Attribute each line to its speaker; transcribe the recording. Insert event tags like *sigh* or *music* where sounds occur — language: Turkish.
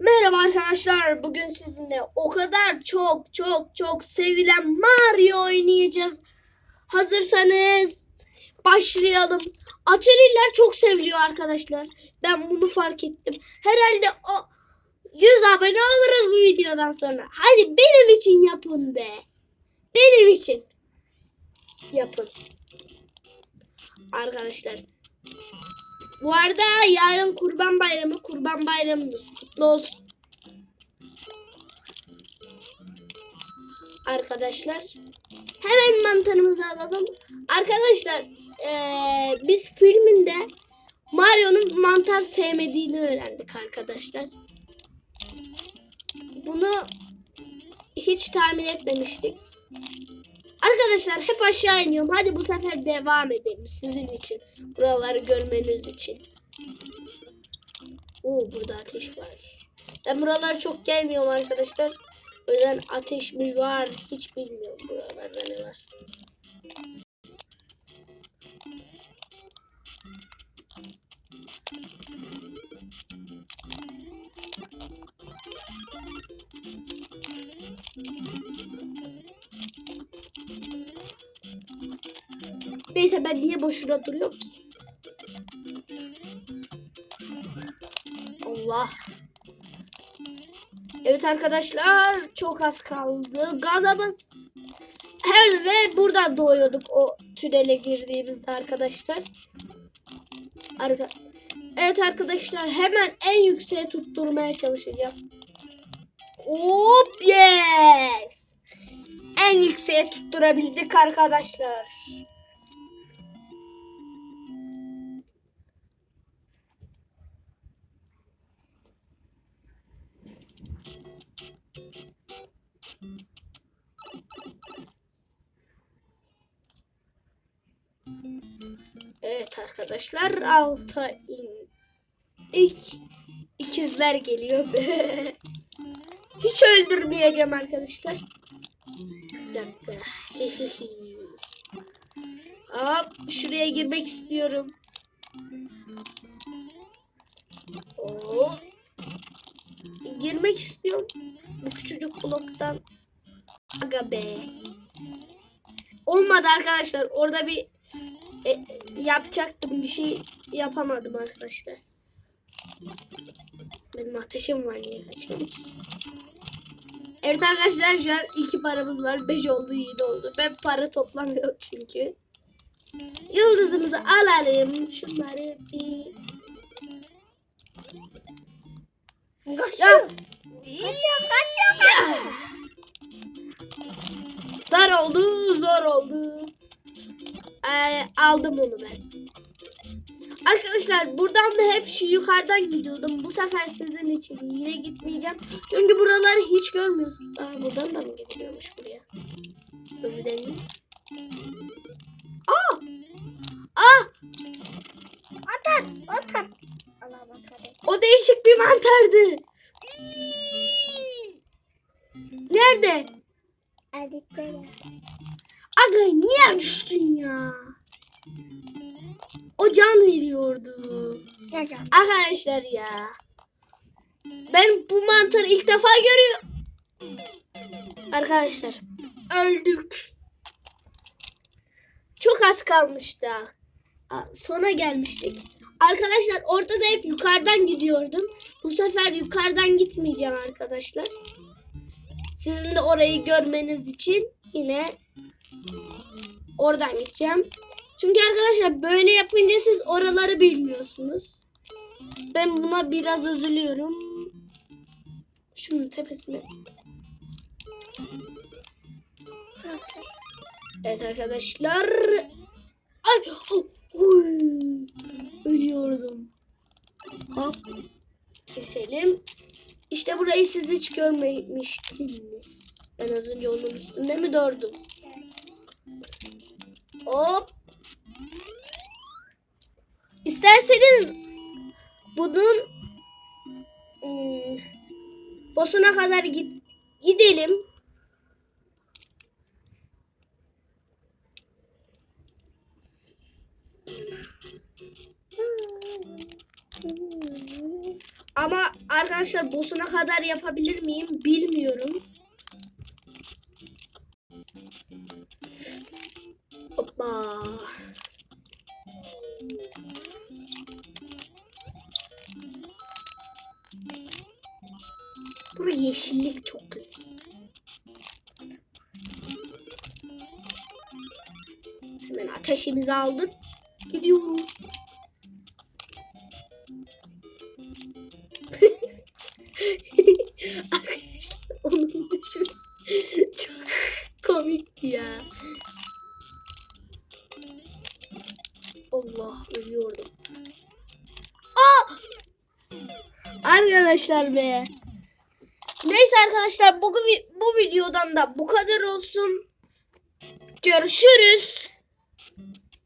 Speaker 1: Merhaba arkadaşlar. Bugün sizinle o kadar çok çok çok sevilen Mario oynayacağız. Hazırsanız başlayalım. Atari'ler çok seviliyor arkadaşlar. Ben bunu fark ettim. Herhalde o 100 abone oluruz bu videodan sonra. Hadi benim için yapın be. Benim için yapın. Arkadaşlar bu arada yarın kurban bayramı. Kurban bayramımız kutlu olsun. Arkadaşlar hemen mantarımızı alalım. Arkadaşlar eee, biz filminde Mario'nun mantar sevmediğini öğrendik arkadaşlar. Bunu hiç tahmin etmemiştik. Arkadaşlar hep aşağı iniyorum. Hadi bu sefer devam edelim sizin için. Buraları görmeniz için. Oo burada ateş var. Ben buralara çok gelmiyorum arkadaşlar. O yüzden ateş mi var hiç bilmiyorum buralarda ne var. Neyse ben niye boşuna duruyorum ki? Allah. Evet arkadaşlar çok az kaldı. Gaza bas. Her ve buradan doğuyorduk o tünele girdiğimizde arkadaşlar. Arka evet arkadaşlar hemen en yükseğe tutturmaya çalışacağım. Hop yes. En yükseğe tutturabildik arkadaşlar. Arkadaşlar alta in. İlk ikizler geliyor. *laughs* Hiç öldürmeyeceğim arkadaşlar. Bir dakika. *laughs* Hop şuraya girmek istiyorum. Oo. Girmek istiyorum. Bu küçücük bloktan. Aga be. Olmadı arkadaşlar. Orada bir e, yapacaktım bir şey yapamadım arkadaşlar. Benim ateşim var niye kaçıyorum? Evet arkadaşlar şu an iki paramız var. Beş oldu yedi oldu. Ben para toplamıyorum çünkü. Yıldızımızı alalım. Şunları bir... Ya. Ya. Zor oldu, zor oldu. Ee, aldım onu ben. Arkadaşlar buradan da hep şu yukarıdan gidiyordum. Bu sefer sizin için yine gitmeyeceğim. Çünkü buraları hiç görmüyorsunuz. Aa, buradan da mı gidiliyormuş buraya? Dur bir deneyeyim. Aa! Aa!
Speaker 2: Atar, atar.
Speaker 1: O değişik bir mantardı. Nerede?
Speaker 2: Editler.
Speaker 1: Aga niye düştün ya? O can veriyordu.
Speaker 2: Ne zaman?
Speaker 1: Arkadaşlar ya. Ben bu mantarı ilk defa görüyorum. Arkadaşlar öldük. Çok az kalmış daha. Aa, Sona gelmiştik. Arkadaşlar orada da hep yukarıdan gidiyordum. Bu sefer yukarıdan gitmeyeceğim arkadaşlar. Sizin de orayı görmeniz için yine oradan gideceğim. Çünkü arkadaşlar böyle yapınca siz oraları bilmiyorsunuz. Ben buna biraz üzülüyorum. Şunun tepesine. Evet arkadaşlar. Ay, oh, huy. ölüyordum. Hop. Geçelim. İşte burayı siz hiç görmemiştiniz. Ben az önce onun üstünde mi durdum? Hop. İsterseniz bunun hmm, boss'una kadar git, gidelim. Ama arkadaşlar boss'una kadar yapabilir miyim bilmiyorum. Burası yeşillik çok güzel. Hemen ateşimizi aldık. Gidiyoruz. Arkadaşlar be. Neyse arkadaşlar vi- bu videodan da bu kadar olsun. Görüşürüz.